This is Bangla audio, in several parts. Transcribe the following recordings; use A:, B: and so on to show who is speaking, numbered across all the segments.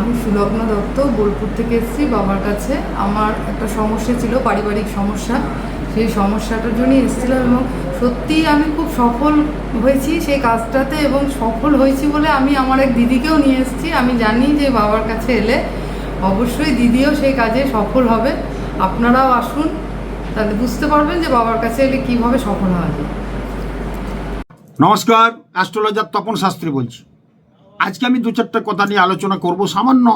A: আমি সুলগ্ন দত্ত, বোলপুর থেকে এসেছি বাবার কাছে। আমার একটা সমস্যা ছিল, পারিবারিক সমস্যা। সেই সমস্যাটার জন্যই এসেছিলাম এবং সত্যিই আমি খুব সফল হয়েছি সেই কাজটাতে এবং সফল হয়েছি বলে আমি আমার এক দিদিকেও নিয়ে এসেছি। আমি জানি যে বাবার কাছে এলে অবশ্যই দিদিও সেই কাজে সফল হবে। আপনারাও আসুন, তাহলে বুঝতে পারবেন যে বাবার কাছে এলে কীভাবে সফল হওয়া যায়
B: নমস্কার, অ্যাস্ট্রোলজার তপন শাস্ত্রী বলছি। আজকে আমি দু চারটা কথা নিয়ে আলোচনা করব। সামান্য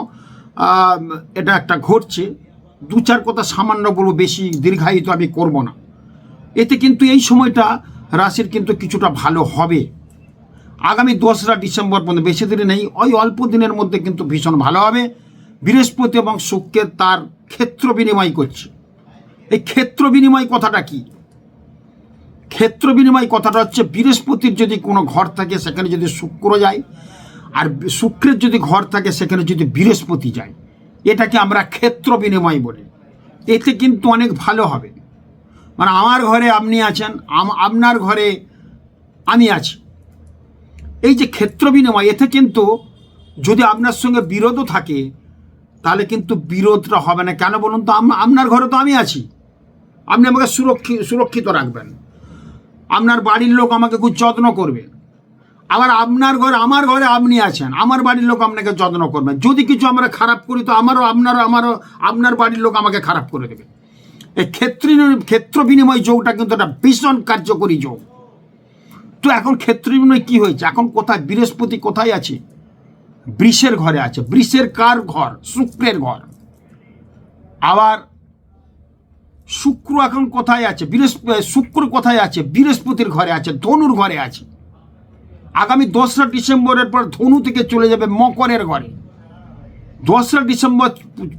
B: এটা একটা ঘটছে। দু চার কথা সামান্য বলব, বেশি দীর্ঘায়িত আমি করব না। এতে কিন্তু এই সময়টা রাশির কিন্তু কিছুটা ভালো হবে। আগামী দোসরা ডিসেম্বর পর্যন্ত বেশি দিনে নেই, ওই অল্প দিনের মধ্যে কিন্তু ভীষণ ভালো হবে। বৃহস্পতি এবং শুক্রের তার ক্ষেত্র বিনিময় করছে। এই ক্ষেত্র বিনিময় কথাটা কি? ক্ষেত্র বিনিময় কথাটা হচ্ছে, বৃহস্পতির যদি কোনো ঘর থাকে, সেখানে যদি শুক্র যায় আর শুক্রের যদি ঘর থাকে, সেখানে যদি বৃহস্পতি যায়, এটাকে আমরা ক্ষেত্র বিনিময় বলি। এতে কিন্তু অনেক ভালো হবে। মানে আমার ঘরে আপনি আছেন আপনার ঘরে আমি আছি। এই যে ক্ষেত্র বিনিময়, এতে কিন্তু যদি আপনার সঙ্গে বিরোধও থাকে, তাহলে কিন্তু বিরোধটা হবে না। কেন বলুন তো আপনার ঘরে তো আমি আছি। আপনি আমাকে সুরক্ষিত সুরক্ষিত রাখবেন। আপনার বাড়ির লোক আমাকে খুব যত্ন করবে। আবার আপনার ঘরে, আমার ঘরে আপনি আছেন, আমার বাড়ির লোক আপনাকে যত্ন করবে। যদি কিছু আমরা খারাপ করি, তো আমারও, আপনারও, আমারও, আপনার বাড়ির লোক আমাকে খারাপ করে দেবে। এই ক্ষেত্র ক্ষেত্র বিনিময় যোগটা কিন্তু একটা ভীষণ কার্যকরী যোগ। তো এখন ক্ষেত্র বিনিময় কী হয়েছে? এখন কোথায়, বৃহস্পতি কোথায় আছে? বৃষের ঘরে আছে। বৃষের কার ঘর? শুক্রের ঘর। আবার শুক্র এখন কোথায় আছে? বৃহস্পতি শুক্র কোথায় আছে? বৃহস্পতির ঘরে আছে, ধনুর ঘরে আছে। আগামী দোসরা ডিসেম্বরের পর ধনু থেকে চলে যাবে মকরের ঘরে। দোসরা ডিসেম্বর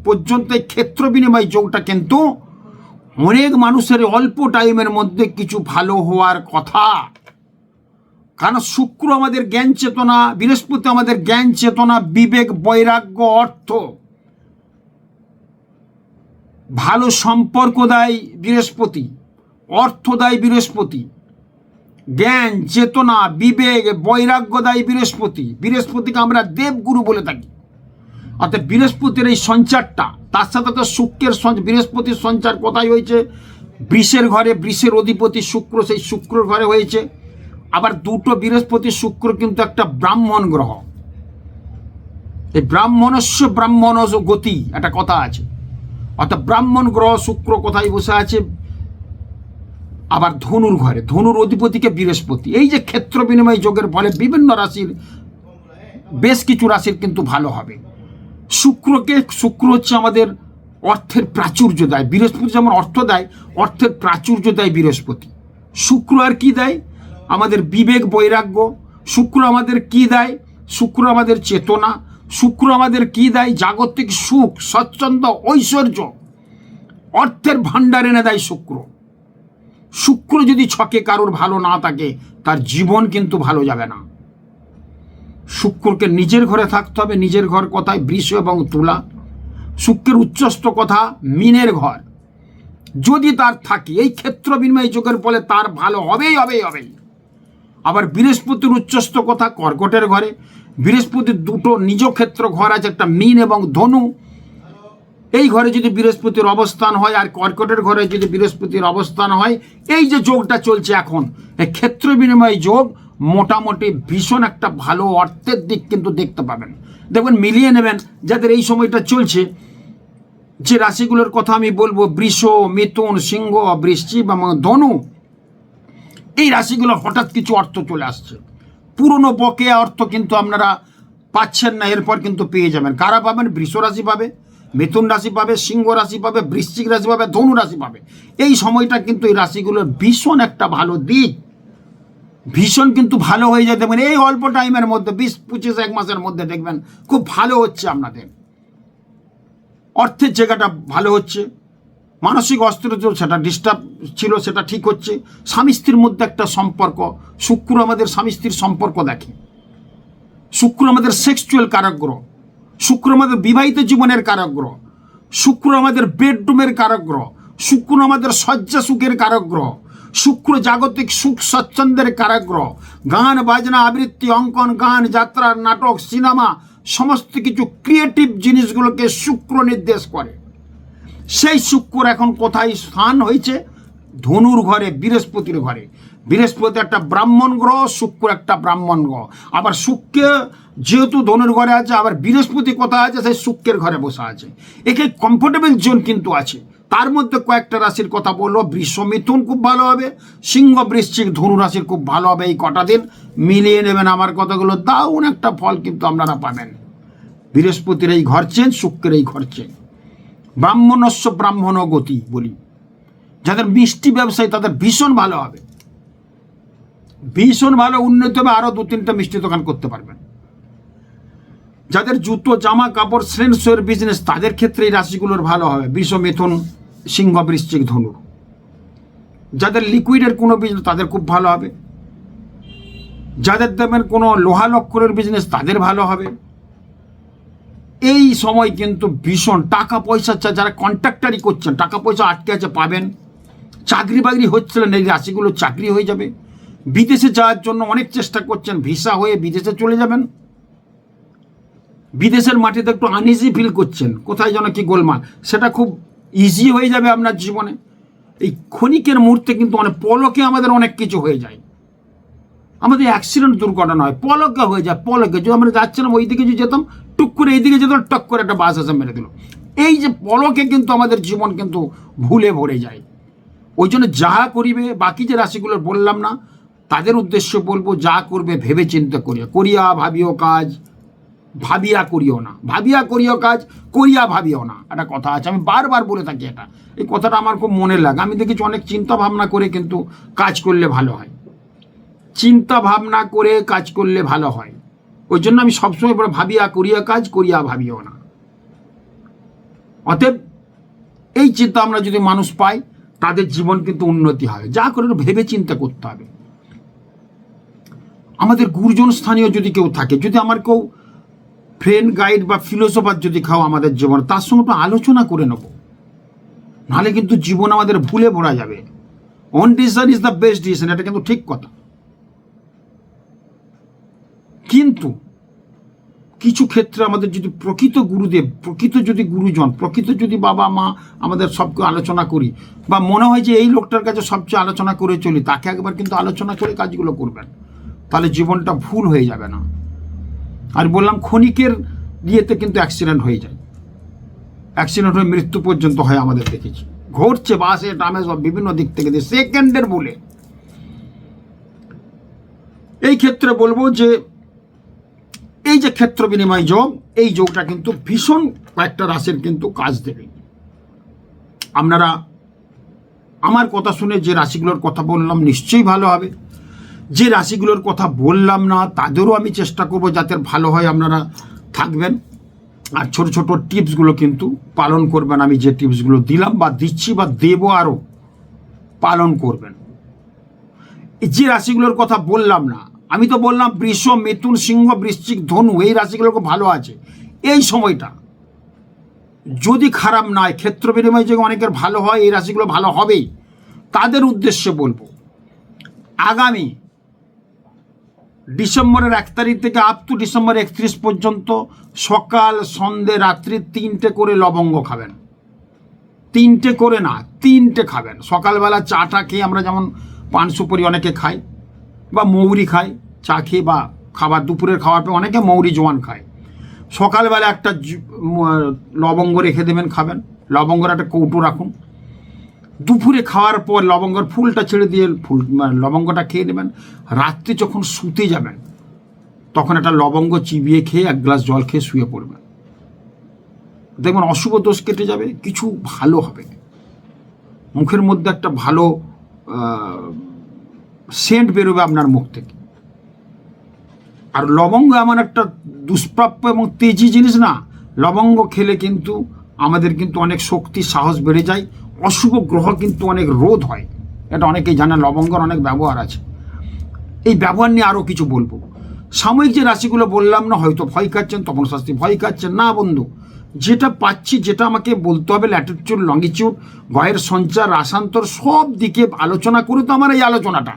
B: পর্যন্ত ক্ষেত্র বিনিময় যোগটা কিন্তু অনেক মানুষের অল্প টাইমের মধ্যে কিছু ভালো হওয়ার কথা। কারণ শুক্র আমাদের জ্ঞান চেতনা, বৃহস্পতি আমাদের জ্ঞান চেতনা, বিবেক, বৈরাগ্য, অর্থ। ভালো সম্পর্ক দেয় বৃহস্পতি, অর্থ দেয় বৃহস্পতি। জ্ঞান, চেতনা, বিবেক, বৈরাগ্য দেয় বৃহস্পতি। বৃহস্পতিকে আমরা দেবগুরু বলে থাকি। অর্থাৎ বৃহস্পতির এই সঞ্চারটা, তার সাথে তো শুক্রের বৃহস্পতির সঞ্চার কোথায় হয়েছে? বৃষের ঘরে বৃষের অধিপতি শুক্র, সেই শুক্রর ঘরে হয়েছে। আবার দুটো বৃহস্পতি শুক্র কিন্তু একটা ব্রাহ্মণ গ্রহ। এই ব্রাহ্মণস্য ব্রাহ্মণস গতি, একটা কথা আছে। অর্থাৎ ব্রাহ্মণ গ্রহ শুক্র কোথায় বসে আছে? আবার ধনুর ঘরে, ধনুর অধিপতিকে বৃহস্পতি। এই যে ক্ষেত্র বিনিময় যোগের ফলে বিভিন্ন রাশির বেশ কিছু রাশির কিন্তু ভালো হবে। শুক্রকে, শুক্র হচ্ছে আমাদের অর্থের প্রাচুর্য দেয়। বৃহস্পতি যেমন অর্থ দেয়, অর্থের প্রাচুর্য দেয় বৃহস্পতি। শুক্র আর কি দেয়? আমাদের বিবেক, বৈরাগ্য। শুক্র আমাদের কি দেয়? শুক্র আমাদের চেতনা। শুক্র আমাদের কি দেয়? জাগতিক সুখ, স্বচ্ছন্দ, ঐশ্বর্য। অর্থের ভাণ্ডার এনে দেয় শুক্র। শুক্র যদি ছকে কারোর ভালো না থাকে, তার জীবন কিন্তু ভালো যাবে না। শুক্রকে নিজের ঘরে থাকতে হবে, নিজের ঘর কথায়? বৃষ এবং তুলা। শুক্রের উচ্চস্থ কথা, মিনের ঘর। যদি তার থাকে, এই ক্ষেত্র বিনিময় যোগের ফলে তার ভালো হবেই হবেই হবেই। আবার বৃহস্পতির উচ্চস্থ কথা, কর্কটের ঘরে। বৃহস্পতির দুটো নিজ ক্ষেত্র ঘর আছে, একটা মিন এবং ধনু। এই ঘরে যদি বৃহস্পতির অবস্থান হয় আর কর্কটের ঘরে যদি বৃহস্পতির অবস্থান হয়, এই যে যোগটা চলছে এখন ক্ষেত্র বিনিময় যোগ মোটামুটি ভীষণ একটা ভালো অর্থের দিক কিন্তু দেখতে পাবেন। দেখবেন মিলিয়ে নেবেন, যাদের এই সময়টা চলছে, যে রাশিগুলোর কথা আমি বলব, বৃষ, মিথুন, সিংহ বৃশ্চিক এবং ধনু, এই রাশিগুলো হঠাৎ কিছু অর্থ চলে আসছে। পুরনো বকেয়া অর্থ কিন্তু আপনারা পাচ্ছেন না, এরপর কিন্তু পেয়ে যাবেন। কারা পাবেন? বৃষ রাশি পাবে। মিথুন রাশি পাবে, সিংহ রাশি পাবে, বৃশ্চিক রাশি পাবে, ধনু রাশি পাবে। এই সময়টা কিন্তু এই রাশিগুলোর ভীষণ একটা ভালো দিক। ভীষণ কিন্তু ভালো হয়ে যায়। দেখবেন এই অল্প টাইমের মধ্যে, বিশ, পঁচিশ, এক মাসের মধ্যে দেখবেন খুব ভালো হচ্ছে আপনাদের। অর্থের জায়গাটা ভালো হচ্ছে। মানসিক অস্থিরতা সেটা ডিস্টার্ব ছিল, সেটা ঠিক হচ্ছে। স্বামী স্ত্রীর মধ্যে একটা সম্পর্ক, শুক্র আমাদের স্বামী স্ত্রীর সম্পর্ক দেখে। শুক্র আমাদের সেক্সুয়াল কারাগ্রহ। শুক্র আমাদের বিবাহিত জীবনের কারাগ্রহ। শুক্র আমাদের বেডরুমের কারাগ্রহ। শুক্র আমাদের শয্যা সুখের কারাগ্রহ। শুক্র জাগতিক সুখ স্বচ্ছন্দের কারাগ্রহ। গান, বাজনা, আবৃত্তি, অঙ্কন, গান, যাত্রা, নাটক, সিনেমা, সমস্ত কিছু ক্রিয়েটিভ জিনিসগুলোকে শুক্র নির্দেশ করে। সেই শুক্র এখন কোথায় স্থান হয়েছে? ধনুর ঘরে, বৃহস্পতির ঘরে। বৃহস্পতি একটা ব্রাহ্মণ গ্রহ, শুক্র একটা ব্রাহ্মণ গ্রহ। আবার শুক্র যেহেতু ধনুর ঘরে আছে, আবার বৃহস্পতি কোথায় আছে, সেই শুক্রের ঘরে বসে আছে। একে কমফোর্টেবল জোন কিন্তু আছে। তার মধ্যে কয়েকটা রাশির কথা বলল, বৃষ মিথুন খুব ভালো হবে, সিংহ বৃশ্চিক ধনু রাশির খুব ভালো হবে এই কটা দিন। মিলিয়ে নেবেন আমার কথাগুলো, দারুণ একটা ফল কিন্তু আপনারা পাবেন। বৃহস্পতির এই ঘর চেন শুক্রের এই ঘর চেন ব্রাহ্মণস্য ব্রাহ্মণ গতি বলি। যাদের মিষ্টি ব্যবসায়ী, তাদের ভীষণ ভালো হবে। ভীষণ ভালো উন্নতি হবে আরও দু তিনটা মিষ্টি দোকান করতে পারবেন। যাদের জুতো, জামা, কাপড় শ্রেণসের বিজনেস তাদের ক্ষেত্রে এই রাশিগুলোর ভালো হবে। বৃষ মিথুন, সিংহ বৃশ্চিক ধনু। যাদের লিকুইডের কোনো বিজনেস তাদের খুব ভালো হবে। যাদের দেবেন কোনো লোহা লক্করের বিজনেস তাদের ভালো হবে। এই সময় কিন্তু ভীষণ টাকা পয়সা যারা কন্ট্রাক্টারি করছেন, টাকা পয়সা আটকে আছে, পাবেন। চাকরি বাকরি হচ্ছিল না, এই রাশিগুলো চাকরি হয়ে যাবে। বিদেশে যাওয়ার জন্য অনেক চেষ্টা করছেন, ভিসা হয়ে বিদেশে চলে যাবেন। বিদেশের মাটিতে একটু আনইজি ফিল করছেন, কোথায় যেন কি গোলমাল। সেটা খুব ইজি হয়ে যাবে আপনার জীবনে। এই ক্ষণিকের মুহূর্তে কিন্তু অনেক পলকে আমাদের অনেক কিছু হয়ে যায়। আমাদের অ্যাক্সিডেন্ট দুর্ঘটনা হয়, পলকে হয়ে যায়, পলকে। যদি আমরা যাচ্ছিলাম ওই দিকে যদি যেতাম, টুক করে এইদিকে যেতাম, টক করে একটা বাস এসে মেরে দিল। এই যে পলকে কিন্তু আমাদের জীবন কিন্তু ভুলে ভরে যায়। ওই জন্য যা করিবে, বাকি যে রাশিগুলো বললাম না তাদের উদ্দেশ্য বলব, যা করবে ভেবে চিন্তা করিয়া করিয়া ভাবিও কাজ, ভাবিয়া করিও না। ভাবিয়া করিও কাজ, করিয়া ভাবিও না। একটা কথা আছে, আমি বারবার বলে থাকি এটা। এই কথাটা আমার খুব মনে লাগে। আমি দেখেছি অনেক চিন্তা ভাবনা করে কিন্তু কাজ করলে ভালো হয়। চিন্তা ভাবনা করে কাজ করলে ভালো হয়। ওই জন্য আমি সবসময় বলে, ভাবিয়া করিয়া কাজ, করিয়া ভাবিও না। অতএব এই চিন্তা আমরা যদি মানুষ পাই তাদের জীবন কিন্তু উন্নতি হয় যা করে ভেবে চিন্তা করতে হবে। আমাদের গুরুজন স্থানীয় যদি কেউ থাকে, যদি আমার কেউ ফ্রেন্ড গাইড বা ফিলোসফার যদি খাও আমাদের জীবন, তার সঙ্গে একটু আলোচনা করে নেব। নাহলে কিন্তু জীবন আমাদের ভুলে ভরা যাবে। One decision is the best decision এটা কিন্তু ঠিক কথা। কিন্তু কিছু ক্ষেত্রে আমাদের যদি প্রকৃত গুরুদেব, প্রকৃত যদি গুরুজন, প্রকৃত যদি বাবা, মা আমাদের সবকে আলোচনা করি, বা মনে হয় যে এই লোকটার কাছে সবচেয়ে আলোচনা করে চলি, তাকে একবার কিন্তু আলোচনা করে কাজগুলো করবেন। তাহলে জীবনটা ভুল হয়ে যাবে না। আর বললাম, ক্ষণিকের ইয়েতে কিন্তু অ্যাক্সিডেন্ট হয়ে যায়। অ্যাক্সিডেন্ট হয়ে মৃত্যু পর্যন্ত হয় আমাদের দেখেছি। ঘটছে, বাসে টামে সব বিভিন্ন দিক থেকে সেকেন্ডের বলে। এই ক্ষেত্রে বলব যে, এই যে ক্ষেত্র বিনিময় যোগ, এই যোগটা কিন্তু ভীষণ কয়েকটা রাশির কিন্তু কাজ দেবে। আপনারা আমার কথা শুনে যে রাশিগুলোর কথা বললাম, নিশ্চয়ই ভালো হবে। যে রাশিগুলোর কথা বললাম না, তাদেরও আমি চেষ্টা করব যাতে ভালো হয় আপনারা থাকবেন। আর ছোট ছোট টিপসগুলো কিন্তু পালন করবেন। আমি যে টিপসগুলো দিলাম বা দিচ্ছি বা দেবো আরও পালন করবেন। যে রাশিগুলোর কথা বললাম না, আমি তো বললাম বৃষ, মিথুন, সিংহ, বৃশ্চিক, ধনু, এই রাশিগুলো ভালো আছে। এই সময়টা যদি খারাপ নয় ক্ষেত্র বিনিময় যে অনেকের ভালো হয়, এই রাশিগুলো ভালো হবেই। তাদের উদ্দেশ্যে বলব, আগামী ডিসেম্বরের এক তারিখ থেকে আপ টু ডিসেম্বর একত্রিশ পর্যন্ত সকাল, সন্ধে, রাত্রি তিনটে করে লবঙ্গ খাবেন। তিনটে করে না, তিনটে খাবেন। সকালবেলা চাটা খেয়ে আমরা যেমন পান সুপুরি অনেকে খাই, বা মৌরি খাই, চা খেয়ে বা খাবার, দুপুরের খাওয়ার পর অনেকে মৌরি জোয়ান খায়। সকালবেলা একটা লবঙ্গ রেখে দেবেন, খাবেন। লবঙ্গর একটা কৌটো রাখুন। দুপুরে খাওয়ার পর লবঙ্গর ফুলটা ছেড়ে দিয়ে ফুল মানে লবঙ্গটা খেয়ে নেবেন। রাত্রে যখন শুতে যাবেন, তখন একটা লবঙ্গ চিবিয়ে খেয়ে এক গ্লাস জল খেয়ে শুয়ে পড়বেন। দেখবেন অশুভ দোষ কেটে যাবে, কিছু ভালো হবে। মুখের মধ্যে একটা ভালো সেন্ট বেরোবে আপনার মুখ থেকে। আর লবঙ্গ এমন একটা দুষ্প্রাপ্য এবং তেজি জিনিস না, লবঙ্গ খেলে কিন্তু আমাদের কিন্তু অনেক শক্তি, সাহস বেড়ে যায়। অশুভ গ্রহ কিন্তু অনেক রোধ হয়। এটা অনেকেই জানে লবঙ্গর অনেক ব্যবহার আছে। এই ব্যবহার নিয়ে আরও কিছু বলব। সাময়িক যে রাশিগুলো বললাম না, হয়তো ভয় খাচ্ছেন তপন শাস্তি ভয় খাচ্ছেন, না বন্ধু, যেটা পাচ্ছি, যেটা আমাকে বলতে হবে ল্যাটিটিউড লঙ্গিটিউড গয়ের সঞ্চার রাসান্তর সব দিকে আলোচনা করে তো আমার এই আলোচনাটা।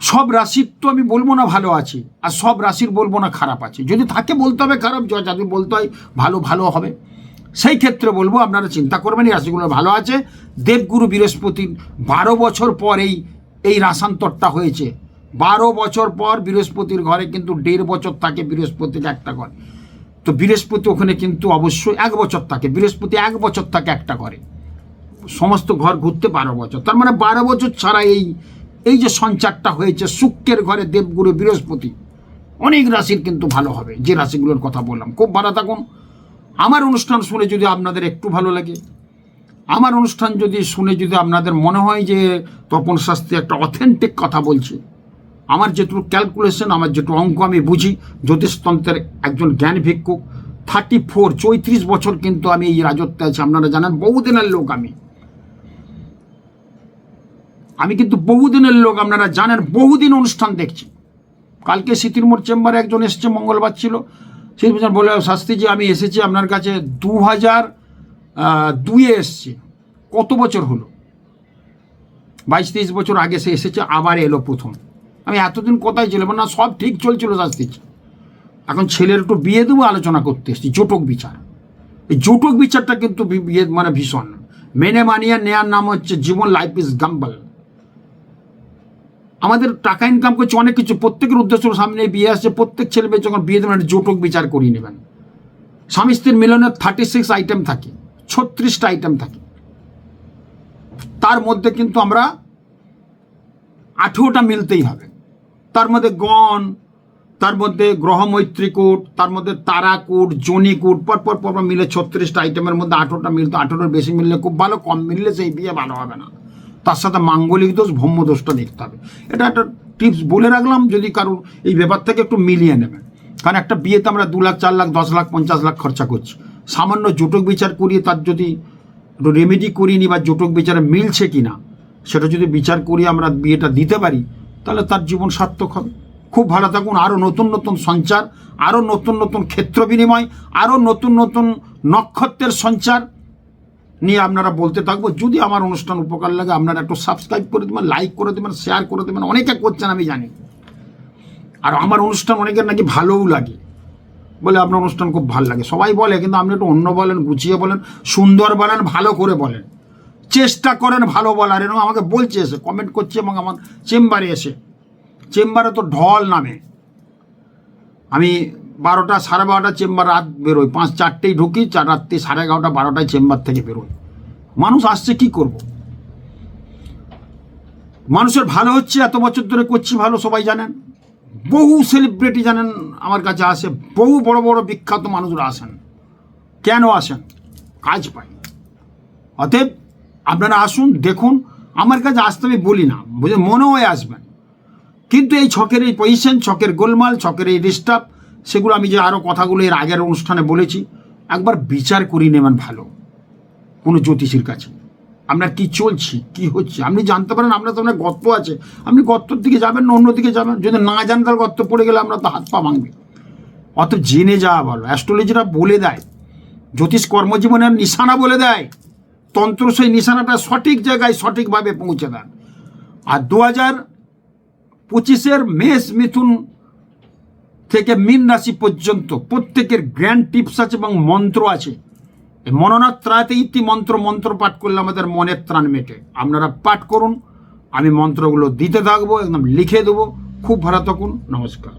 B: সব রাশির তো আমি বলব না ভালো আছে, আর সব রাশির বলব না খারাপ আছে। যদি থাকে বলতে হবে খারাপ, য- যদি বলতে হয়, ভালো ভালো হবে। সেই ক্ষেত্রে বলব, আপনারা চিন্তা করবেন, এই রাশিগুলো ভালো আছে। দেবগুরু বৃহস্পতির বারো বছর পর এই এই রাসান্তরটা হয়েছে। বারো বছর পর বৃহস্পতির ঘরে কিন্তু দেড় বছর থাকে বৃহস্পতির একটা ঘর। তো বৃহস্পতি ওখানে কিন্তু অবশ্যই এক বছর থাকে, বৃহস্পতি এক বছর থাকে একটা ঘরে। সমস্ত ঘর ঘুরতে বারো বছর। তার মানে বারো বছর ছাড়া এই এই যে সঞ্চারটা হয়েছে, শুক্রের ঘরে দেবগুরু বৃহস্পতি, অনেক রাশির কিন্তু ভালো হবে, যে রাশিগুলোর কথা বললাম। খুব ভালো থাকুন। আমার অনুষ্ঠান শুনে যদি আপনাদের একটু ভালো লাগে, আমার অনুষ্ঠান যদি শুনে যদি আপনাদের মনে হয় যে তপন শাস্ত্রী একটা অথেন্টিক কথা বলছে, আমার যেটুকু ক্যালকুলেশন আমার যেটুকু অঙ্ক আমি বুঝি, জ্যোতিষতন্ত্রের একজন জ্ঞান ভিক্ষুক থার্টি ফোর চৌত্রিশ বছর কিন্তু আমি এই রাজত্বে আছি, আপনারা জানেন বহুদিনের লোক আমি। আমি কিন্তু বহুদিনের লোক, আপনারা জানেন বহুদিন অনুষ্ঠান দেখছি। কালকে সিতিরমোড় চেম্বারে একজন এসছে, মঙ্গলবার ছিল সেই বলে শাস্ত্রীজি আমি এসেছি, আপনার কাছে দু হাজার দুয়ে এসছে। কত বছর হলো? বাইশ, তেইশ বছর আগে সে এসেছে, আবার এলো প্রথম। আমি এতদিন কোথায় ছিল না, সব ঠিক চলছিল শাস্ত্রীজি এখন ছেলের একটু বিয়ে দেবো, আলোচনা করতে এসেছি, জোটক বিচার। এই জোটক বিচারটা কিন্তু বিয়ে মানে ভীষণ। মেনে মানিয়ে নেয়ার নাম হচ্ছে জীবন লাইফ ইজ গাম্বল আমাদের টাকা ইনকাম করছে অনেক কিছু। প্রত্যেকের উদ্দেশ্য সামনে বিয়ে আসছে। প্রত্যেক ছেলে মেয়ে যখন বিয়ে দেবেন জোটক বিচার করিয়ে নেবেন। স্বামী স্ত্রীর মিলনের থার্টি সিক্স আইটেম থাকে, ছত্রিশটা আইটেম থাকে। তার মধ্যে কিন্তু আমরা আঠেরোটা মিলতেই হবে। তার মধ্যে গণ, তার মধ্যে গ্রহ মৈত্রীকূট তার মধ্যে তারাকূট জনিকূট পর পর মিলে ছত্রিশটা আইটেমের মধ্যে আঠেরোটা মিলতে। আঠেরোর বেশি মিললে খুব ভালো, কম মিললে সেই বিয়ে ভালো হবে না। তার সাথে মাঙ্গলিক দোষ ভৌম্য দোষটা দেখতে হবে। এটা একটা টিপস বলে রাখলাম, যদি কারোর এই ব্যাপার থেকে একটু মিলিয়ে নেবেন কারণ একটা বিয়েতে আমরা দু লাখ, চার লাখ, দশ লাখ, পঞ্চাশ লাখ খরচা করছি। সামান্য জোটক বিচার করিয়ে তার যদি একটু রেমেডি করিনি বা জোটক বিচারে মিলছে কি না সেটা যদি বিচার করিয়ে আমরা বিয়েটা দিতে পারি, তাহলে তার জীবন সার্থক হবে। খুব ভালো থাকুন। আরও নতুন নতুন সঞ্চার আরও নতুন নতুন ক্ষেত্র বিনিময় আরও নতুন নতুন নক্ষত্রের সঞ্চার। নিয়ে আপনারা বলতে থাকব। যদি আমার অনুষ্ঠান উপকার লাগে, আপনারা একটু সাবস্ক্রাইব করে দেবেন লাইক করে দেবেন শেয়ার করে দেবেন, অনেকে করছেন আমি জানি। আর আমার অনুষ্ঠান অনেকের নাকি ভালোও লাগে। বলে আপনার অনুষ্ঠান খুব ভালো লাগে। সবাই বলে, কিন্তু আপনি একটু অন্য বলেন, গুছিয়ে বলেন, সুন্দর বলেন, ভালো করে বলেন। চেষ্টা করেন ভালো বলার, এরকম আমাকে বলছে এসে কমেন্ট করছে এবং আমার চেম্বারে এসে। চেম্বারে তো ঢল নামে। আমি বারোটা, সাড়ে বারোটা চেম্বার রাত বেরোই পাঁচ, চারটেই ঢুকি, চার রাত্রি, সাড়ে এগারোটা, বারোটায় চেম্বার থেকে বেরোই মানুষ আসছে কি করব? মানুষের ভালো হচ্ছে, এত বছর ধরে করছি ভালো, সবাই জানেন। বহু সেলিব্রিটি জানেন, আমার কাছে আসে। বহু বড় বড়, বিখ্যাত মানুষরা আসেন। কেন আসেন? কাজ পাই অতএব আপনারা আসুন, দেখুন। আমার কাছে আসতে আমি বলি না বুঝে মনে হয়ে আসবেন। কিন্তু এই ছকের এই পজিশন ছকের গোলমাল, ছকের এই ডিস্টার্ব সেগুলো আমি যে আরও কথাগুলো এর আগের অনুষ্ঠানে বলেছি, একবার বিচার করিয়ে নেবেন ভালো। কোনো জ্যোতিষীর কাছে। আপনার কি চলছে, কি হচ্ছে? আপনি জানতে পারেন আপনার তো অনেক গর্ত আছে। আপনি গর্তর দিকে যাবেন না, অন্যদিকে যাবেন। যদি না জান তার গর্ত পড়ে গেলে আপনার তো হাত পা ভাঙবে। অত জেনে যাওয়া ভালো। অ্যাস্ট্রোলজিরা বলে দেয়, জ্যোতিষ কর্মজীবনের নিশানা বলে দেয়, তন্ত্র সেই নিশানাটা সঠিক জায়গায় সঠিকভাবে পৌঁছে দেন। আর দু হাজার পঁচিশের মেষ মিথুন থেকে মীন রাশি পর্যন্ত প্রত্যেকের গ্র্যান্ড টিপস আছে এবং মন্ত্র আছে। এই মননাথ ত্রাতে ইতি মন্ত্র মন্ত্র পাঠ করলে আমাদের মনের ত্রাণ মেটে। আপনারা পাঠ করুন, আমি মন্ত্রগুলো দিতে থাকব, একদম লিখে দেবো। খুব ভালো থাকুন, নমস্কার।